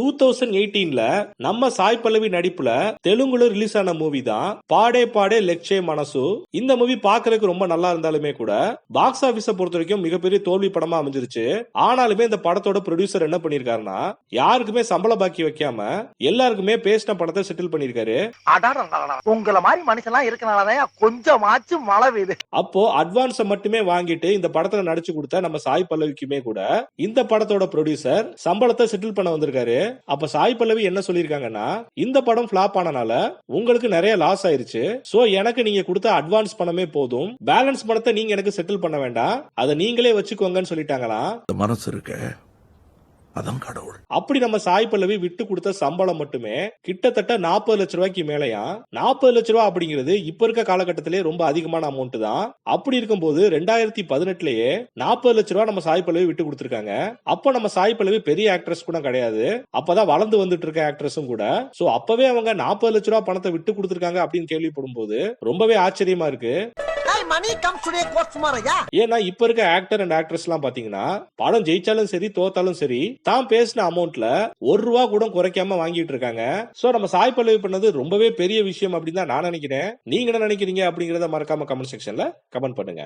Two thousand எயிட்டீன்ல நம்ம சாய் பல்லவி நடிப்புல தெலுங்குல ரிலீஸ் ஆன மூவி தான் பாடே பாடே லெக்ஷே மனசு. இந்த மூவி பாக்குறதுக்கு ரொம்ப நல்லா இருந்தாலுமே கூட பாக்ஸ் ஆபீஸ பொறுத்த வரைக்கும் மிகப்பெரிய தோல்வி படமா அமைஞ்சிருச்சு. ஆனாலுமே இந்த படத்தோட ப்ரொடியூசர் என்ன பண்ணிருக்காருன்னா யாருக்குமே சம்பள பாக்கி வைக்காம எல்லாருக்குமே பேசின படத்தை செட்டில் பண்ணிருக்காரு. உங்களை மாதிரி மனுஷன் இருக்கனாலதான் கொஞ்சமாச்சும் மழை பெய்யுது அப்போ அட்வான்ஸ மட்டுமே வாங்கிட்டு இந்த படத்துல நடிச்சு கொடுத்த நம்ம சாய் பல்லவிக்குமே கூட இந்த படத்தோட ப்ரொடியூசர் சம்பளத்தை செட்டில் பண்ண வந்திருக்காரு அப்ப சாய் பல்லவி என்ன சொல்லிருக்காங்கன்னா இந்த படம் ஃபிளாப் ஆனனால உங்களுக்கு நிறைய லாஸ் ஆயிருச்சு. சோ எனக்கு நீங்க கொடுத்த அட்வான்ஸ் பணமே போதும். பேலன்ஸ் பணத்தை நீங்க எனக்கு செட்டில் பண்ண வேண்டாம். அதை நீங்களே வச்சுக்கோங்கன்னு சொல்லிட்டாங்களா? மனசு இருக்க. அதான் கடவுள். அப்படி நம்ம சாய் பல்லவி விட்டு கொடுத்த சம்பளம் மட்டுமே கிட்டத்தட்ட நாற்பது லட்ச ரூபாய்க்கு மேலயா? நாற்பது லட்ச ரூபாய் அப்படிங்கிறது இப்ப இருக்க காலகட்டத்திலே ரொம்ப அதிகமான அமௌண்ட் தான். அப்படி இருக்கும்போது ரெண்டாயிரத்தி பதினெட்டுலயே நாற்பது லட்ச ரூபாய் நம்ம சாய் பல்லவி விட்டு கொடுத்துருக்காங்க. அப்போ நம்ம சாய் பல்லவி பெரிய ஆக்ட்ரஸ் கூட கிடையாது. அப்பதான் வளர்ந்து வந்துட்டு இருக்க ஆக்ட்ரஸும் கூட. சோ அப்பவே அவங்க நாற்பது லட்ச ரூபாய் பணத்தை விட்டு கொடுத்துருக்காங்க அப்படின்னு கேள்விப்படும் போது ரொம்பவே ஆச்சரியமா இருக்கு. மணி கம் டுடே கோர்ஸ் மாரையா ஏன்னா இப்ப இருக்க ஆக்டர் அண்ட் ஆக்ட்ரஸ் எல்லாம் பாத்தீங்கன்னா படம் ஜெயிச்சாலும் சரி தோத்தாலும் சரி தான் பேசின அமௌண்ட்ல ஒரு ரூபா கூட குறைக்காம வாங்கிட்டு இருக்காங்க. சோ நம்ம சாய் பல்லவி பண்ணது ரொம்பவே பெரிய விஷயம் அப்படின்னு தான் நான் நினைக்கிறேன். நீங்க என்ன நினைக்கிறீங்க அப்படிங்கறத மறக்காம கமெண்ட் செக்ஷன்ல கமெண்ட் பண்ணுங்க.